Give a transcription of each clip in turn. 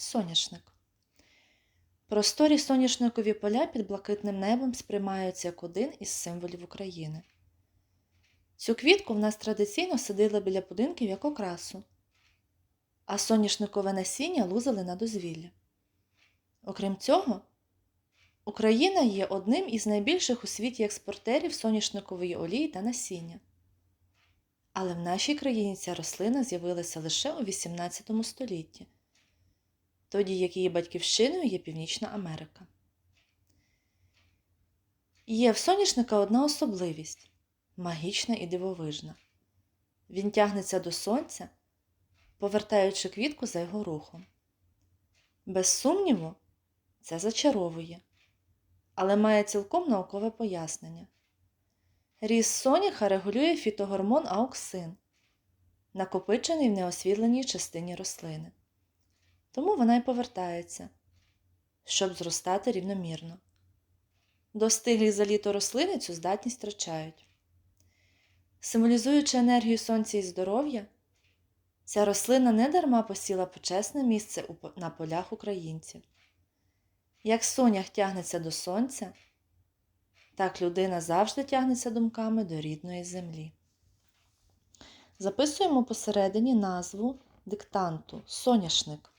Соняшник. Просторі соняшникові поля під блакитним небом сприймаються як один із символів України. Цю квітку в нас традиційно садили біля будинків як окрасу, а соняшникове насіння лузали на дозвілля. Окрім цього, Україна є одним із найбільших у світі експортерів соняшникової олії та насіння. Але в нашій країні ця рослина з'явилася лише у XVIII столітті, тоді як її батьківщиною є Північна Америка. Є в соняшника одна особливість магічна і дивовижна. Він тягнеться до сонця, повертаючи квітку за його рухом. Без сумніву, це зачаровує, але має цілком наукове пояснення. Ріст соняха регулює фітогормон ауксин, накопичений в неосвітленій частині рослини. Тому вона й повертається, щоб зростати рівномірно. Достиглі за літо рослини цю здатність втрачають. Символізуючи енергію сонця і здоров'я, ця рослина недарма посіла почесне місце на полях українців. Як сонях тягнеться до сонця, так людина завжди тягнеться думками до рідної землі. Записуємо посередині назву диктанту соняшник.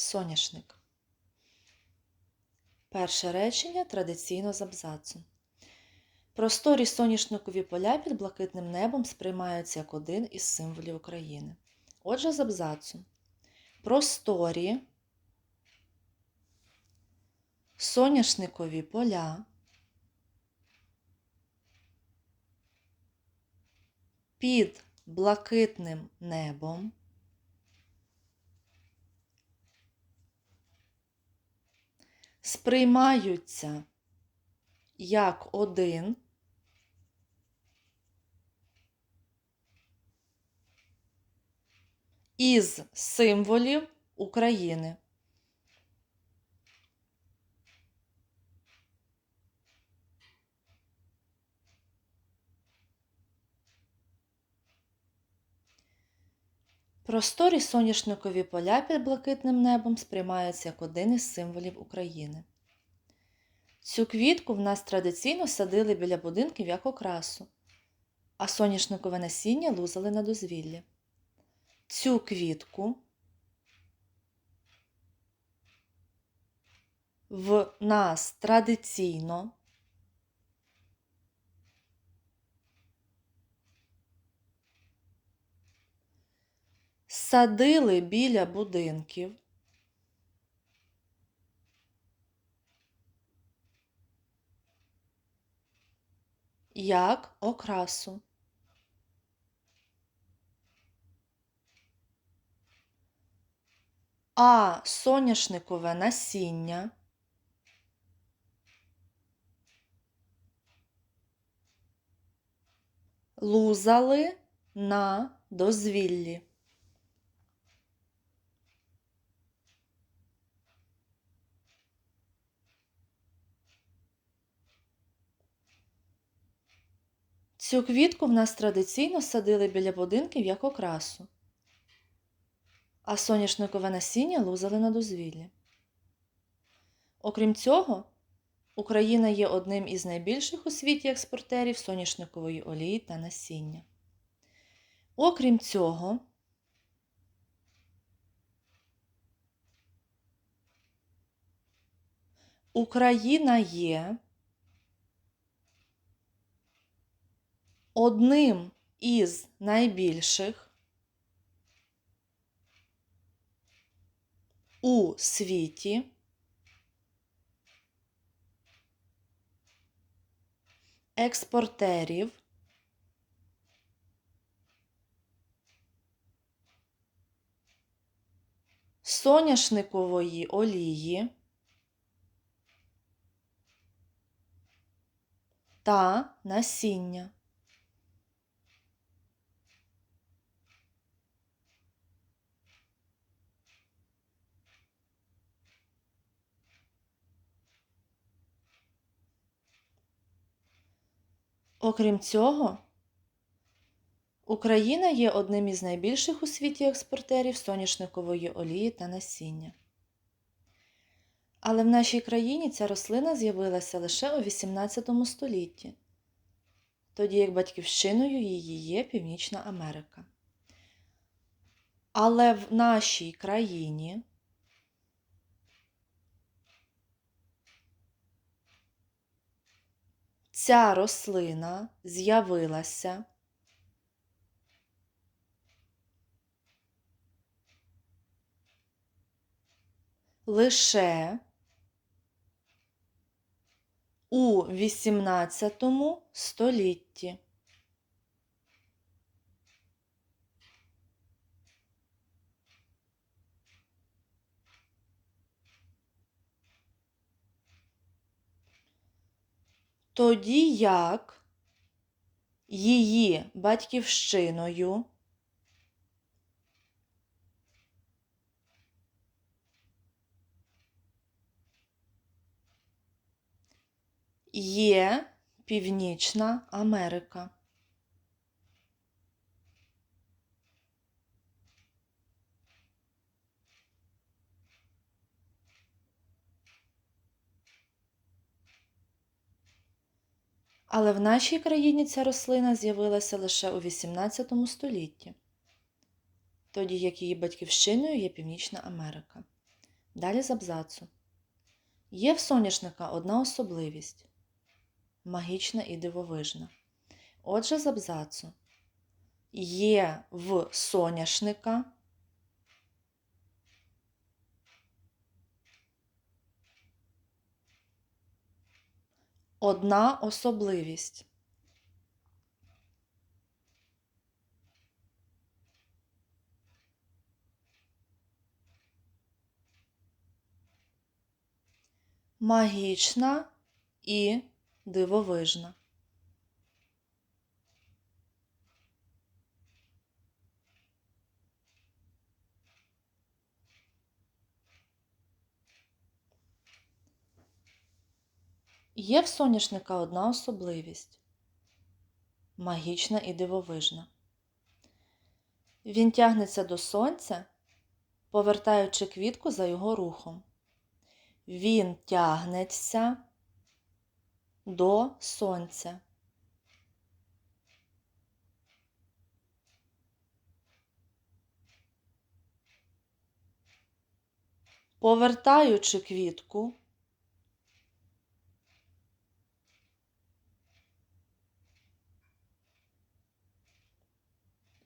Соняшник. Перше речення традиційно з абзацу. Просторі соняшникові поля під блакитним небом сприймаються як один із символів України. Отже, з абзацу. Просторі соняшникові поля під блакитним небом сприймаються як один із символів України. Просторі соняшникові поля під блакитним небом сприймаються як один із символів України. Цю квітку в нас традиційно садили біля будинків як окрасу, а соняшникове насіння лузали на дозвілля. Цю квітку в нас традиційно садили біля будинків. Як окрасу. А соняшникове насіння лузали на дозвіллі. Цю квітку в нас традиційно садили біля будинків як окрасу, а соняшникове насіння лузали на дозвіллі. Окрім цього, Україна є одним із найбільших у світі експортерів соняшникової олії та насіння. Окрім цього, Україна є одним із найбільших у світі експортерів соняшникової олії та насіння. Окрім цього, Україна є одним із найбільших у світі експортерів соняшникової олії та насіння. Але в нашій країні ця рослина з'явилася лише у XVIII столітті, тоді як батьківщиною її є Північна Америка. Але в нашій країні ця рослина з'явилася лише у XVIII столітті. Тоді як її батьківщиною є Північна Америка. Але в нашій країні ця рослина з'явилася лише у XVIII столітті, тоді як її батьківщиною є Північна Америка. Далі з абзацу. Є в соняшника одна особливість магічна і дивовижна. Отже, з абзацу. Є в соняшника одна особливість. Магічна і дивовижна. Є в соняшника одна особливість магічна і дивовижна. Він тягнеться до сонця, повертаючи квітку за його рухом. Він тягнеться до сонця. Повертаючи квітку,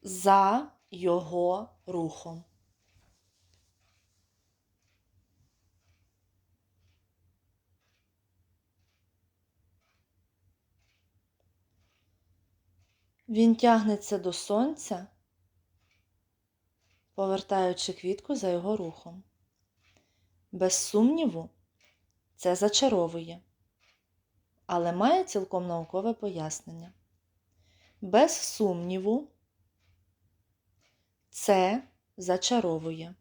за його рухом. Він тягнеться до сонця, повертаючи квітку за його рухом. Без сумніву, це зачаровує, але має цілком наукове пояснення. Без сумніву, це зачаровує.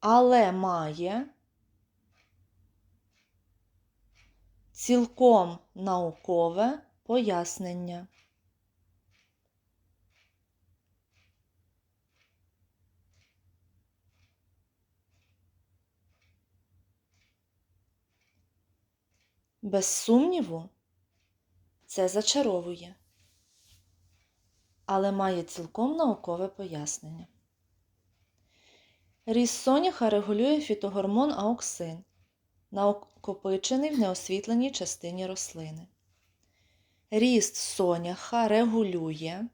Але має цілком наукове пояснення. Без сумніву, це зачаровує, але має цілком наукове пояснення. Ріст соняха регулює фітогормон ауксин, накопичений в неосвітленій частині рослини. Ріст соняха регулює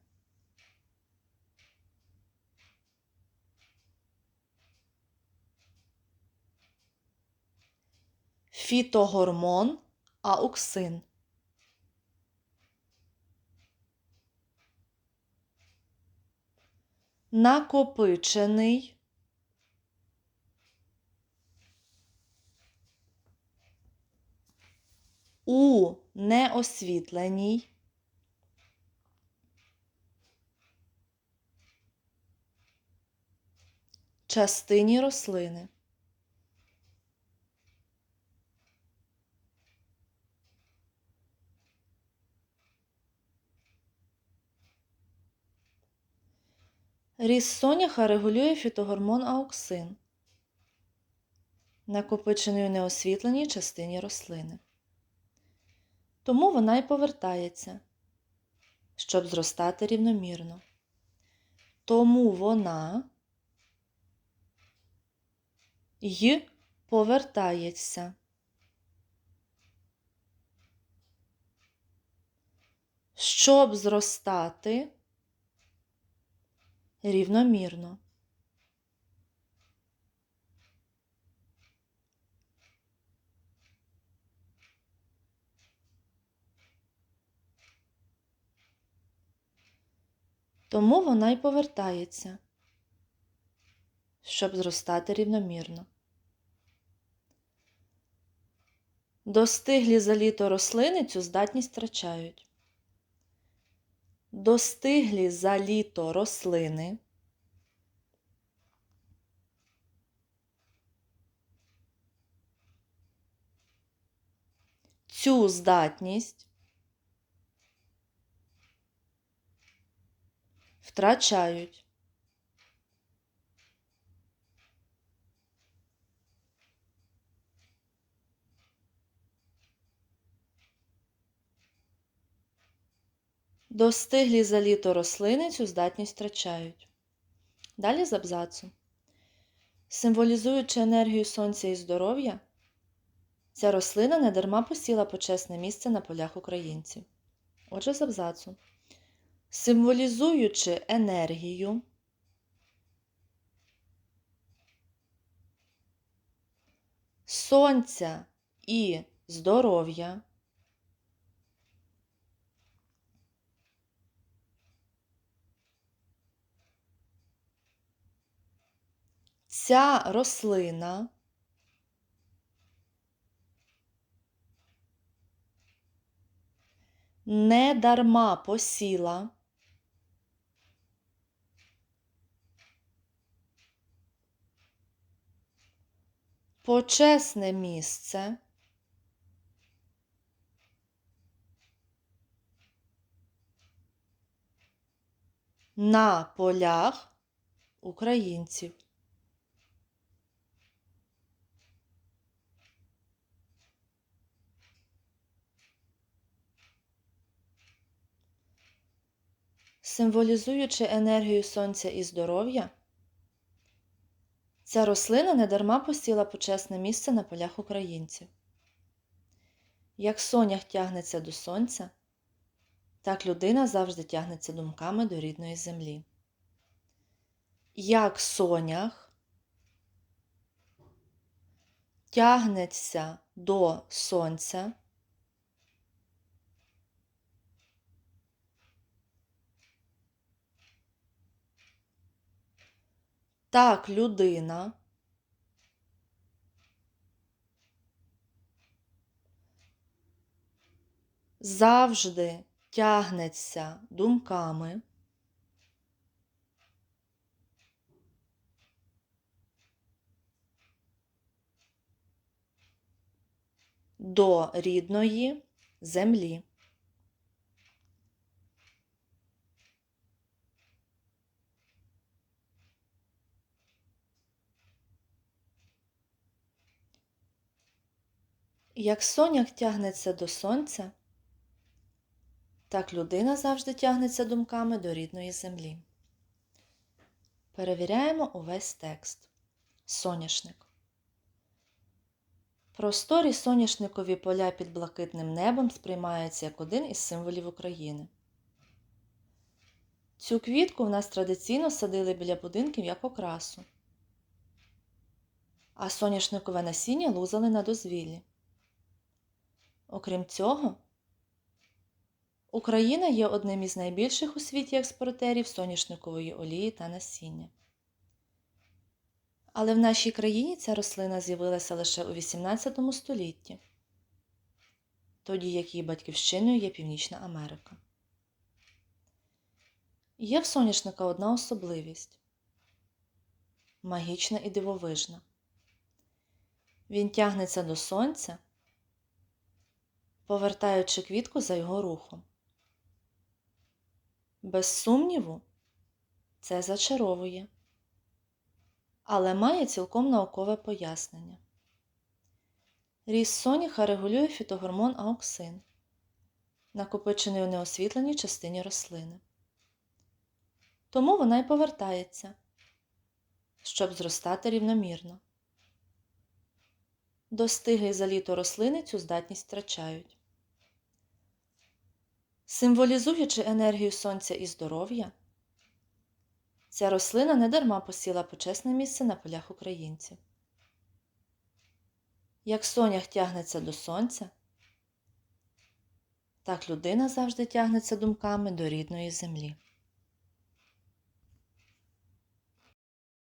фітогормон ауксин. Накопичений у неосвітленій частині рослини. Ріст соняха регулює фітогормон ауксин, накопичений у неосвітленій частині рослини. Тому вона й повертається, щоб зростати рівномірно. Тому вона й повертається. Щоб зростати рівномірно. Тому вона й повертається, щоб зростати рівномірно. Достиглі за літо рослини цю здатність втрачають. Достиглі за літо рослини цю здатність втрачають. Достиглі за літо рослини цю здатність втрачають. Далі з абзацу. Символізуючи енергію сонця і здоров'я, ця рослина недарма посіла почесне місце на полях українців. Отже, з абзацу. Символізуючи енергію, сонця і здоров'я. Ця рослина не дарма посіла почесне місце на полях українців. Символізуючи енергію сонця і здоров'я, ця рослина недарма посіла почесне місце на полях українців. Як сонях тягнеться до сонця, так людина завжди тягнеться думками до рідної землі. Як сонях тягнеться до сонця, так людина завжди тягнеться думками до рідної землі. Як соняк тягнеться до сонця, так людина завжди тягнеться думками до рідної землі. Перевіряємо увесь текст. Соняшник. Просторі соняшникові поля під блакитним небом сприймаються як один із символів України. Цю квітку в нас традиційно садили біля будинків як окрасу, а соняшникове насіння лузали на дозвіллі. Окрім цього, Україна є одним із найбільших у світі експортерів соняшникової олії та насіння. Але в нашій країні ця рослина з'явилася лише у XVIII столітті, тоді як її батьківщиною є Північна Америка. Є в соняшника одна особливість магічна і дивовижна. Він тягнеться до сонця, повертаючи квітку за його рухом. Без сумніву, Це зачаровує, але має цілком наукове пояснення. Ріст соняха регулює фітогормон ауксин, накопичений у неосвітленій частині рослини. Тому вона й повертається, щоб зростати рівномірно. Достиглі за літо рослини цю здатність втрачають. Символізуючи енергію сонця і здоров'я, ця рослина недарма посіла почесне місце на полях українців. Як сонях тягнеться до сонця, так людина завжди тягнеться думками до рідної землі.